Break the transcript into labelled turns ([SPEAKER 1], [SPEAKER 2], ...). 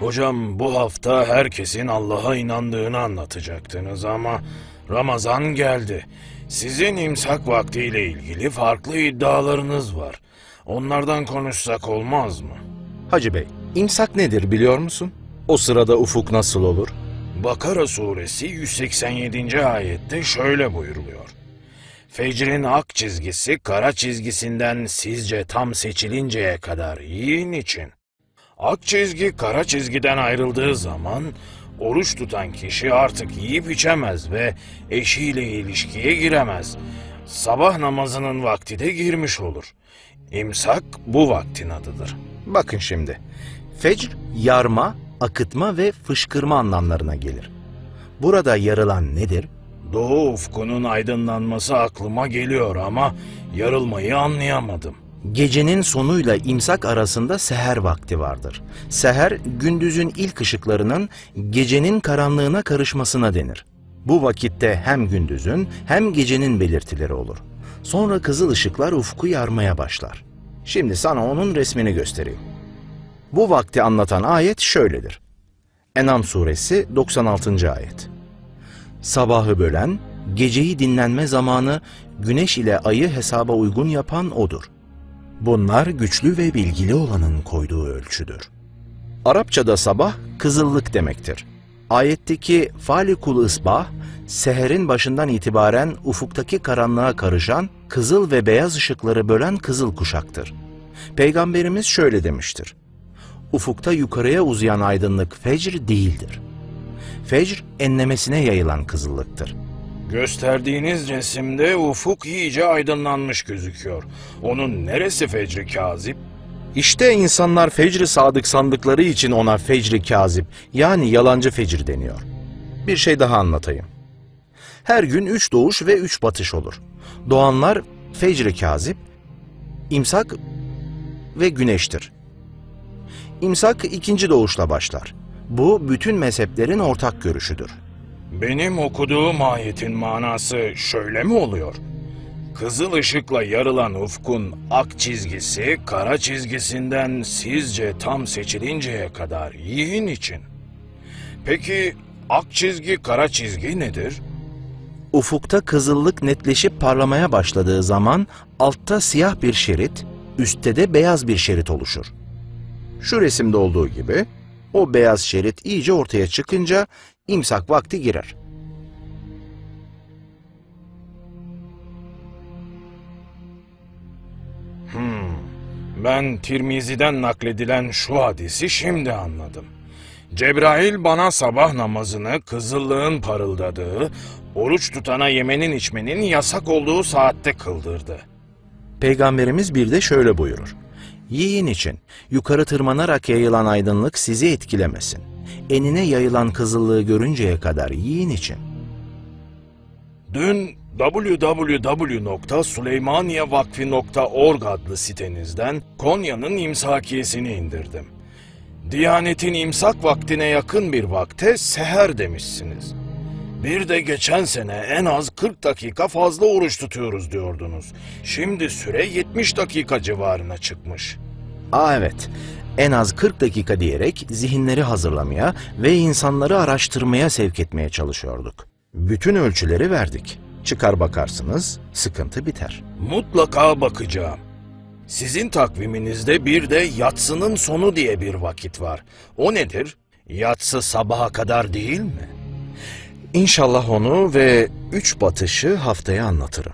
[SPEAKER 1] Hocam bu hafta herkesin Allah'a inandığını anlatacaktınız ama Ramazan geldi. Sizin imsak vaktiyle ilgili farklı iddialarınız var. Onlardan konuşsak olmaz mı?
[SPEAKER 2] Hacı Bey, imsak nedir biliyor musun? O sırada ufuk nasıl olur?
[SPEAKER 1] Bakara suresi 187. ayette şöyle buyuruluyor. Fecrin ak çizgisi kara çizgisinden sizce tam seçilinceye kadar yiyin için. Ak çizgi kara çizgiden ayrıldığı zaman oruç tutan kişi artık yiyip içemez ve eşiyle ilişkiye giremez. Sabah namazının vakti de girmiş olur. İmsak bu vaktin adıdır.
[SPEAKER 2] Bakın şimdi. Fecr, yarma, akıtma ve fışkırma anlamlarına gelir. Burada yarılan nedir?
[SPEAKER 1] Doğu ufkunun aydınlanması aklıma geliyor ama yarılmayı anlayamadım.
[SPEAKER 2] Gecenin sonuyla imsak arasında seher vakti vardır. Seher, gündüzün ilk ışıklarının gecenin karanlığına karışmasına denir. Bu vakitte hem gündüzün hem gecenin belirtileri olur. Sonra kızıl ışıklar ufku yarmaya başlar. Şimdi sana onun resmini göstereyim. Bu vakti anlatan ayet şöyledir. Enam suresi 96. ayet. Sabahı bölen, geceyi dinlenme zamanı, güneş ile ayı hesaba uygun yapan odur. Bunlar güçlü ve bilgili olanın koyduğu ölçüdür. Arapçada sabah kızıllık demektir. Ayetteki falikul ısbah, seherin başından itibaren ufuktaki karanlığa karışan, kızıl ve beyaz ışıkları bölen kızıl kuşaktır. Peygamberimiz şöyle demiştir. Ufukta yukarıya uzayan aydınlık fecr değildir. Fecr enlemesine yayılan kızıllıktır.
[SPEAKER 1] Gösterdiğiniz resimde ufuk iyice aydınlanmış gözüküyor. Onun neresi fecri kazip?
[SPEAKER 2] İşte insanlar fecri sadık sandıkları için ona fecri kazip yani yalancı fecir deniyor. Bir şey daha anlatayım. Her gün üç doğuş ve üç batış olur. Doğanlar fecri kazip, imsak ve güneştir. İmsak ikinci doğuşla başlar. Bu bütün mezheplerin ortak görüşüdür.
[SPEAKER 1] Benim okuduğum ayetin manası şöyle mi oluyor? Kızıl ışıkla yarılan ufkun ak çizgisi kara çizgisinden sizce tam seçilinceye kadar yiyin için. Peki ak çizgi kara çizgi nedir?
[SPEAKER 2] Ufukta kızıllık netleşip parlamaya başladığı zaman altta siyah bir şerit, üstte de beyaz bir şerit oluşur. Şu resimde olduğu gibi o beyaz şerit iyice ortaya çıkınca imsak vakti girer.
[SPEAKER 1] Ben Tirmizi'den nakledilen şu hadisi şimdi anladım. Cebrail bana sabah namazını kızıllığın parıldadığı, oruç tutana yemenin içmenin yasak olduğu saatte kıldırdı.
[SPEAKER 2] Peygamberimiz bir de şöyle buyurur. Yiyin için yukarı tırmanarak yayılan aydınlık sizi etkilemesin. Enine yayılan kızıllığı görünceye kadar yiyin için.
[SPEAKER 1] Dün www.süleymaniyevakfi.org adlı sitenizden Konya'nın imsakiyesini indirdim. Diyanetin imsak vaktine yakın bir vakte seher demişsiniz. Bir de geçen sene en az 40 dakika fazla oruç tutuyoruz diyordunuz. Şimdi süre 70 dakika civarına çıkmış.
[SPEAKER 2] Aa evet, en az 40 dakika diyerek zihinleri hazırlamaya ve insanları araştırmaya sevk etmeye çalışıyorduk. Bütün ölçüleri verdik. Çıkar bakarsınız, sıkıntı biter.
[SPEAKER 1] Mutlaka bakacağım. Sizin takviminizde bir de yatsının sonu diye bir vakit var. O nedir? Yatsı sabaha kadar değil mi?
[SPEAKER 2] İnşallah onu ve üç batışı haftaya anlatırım.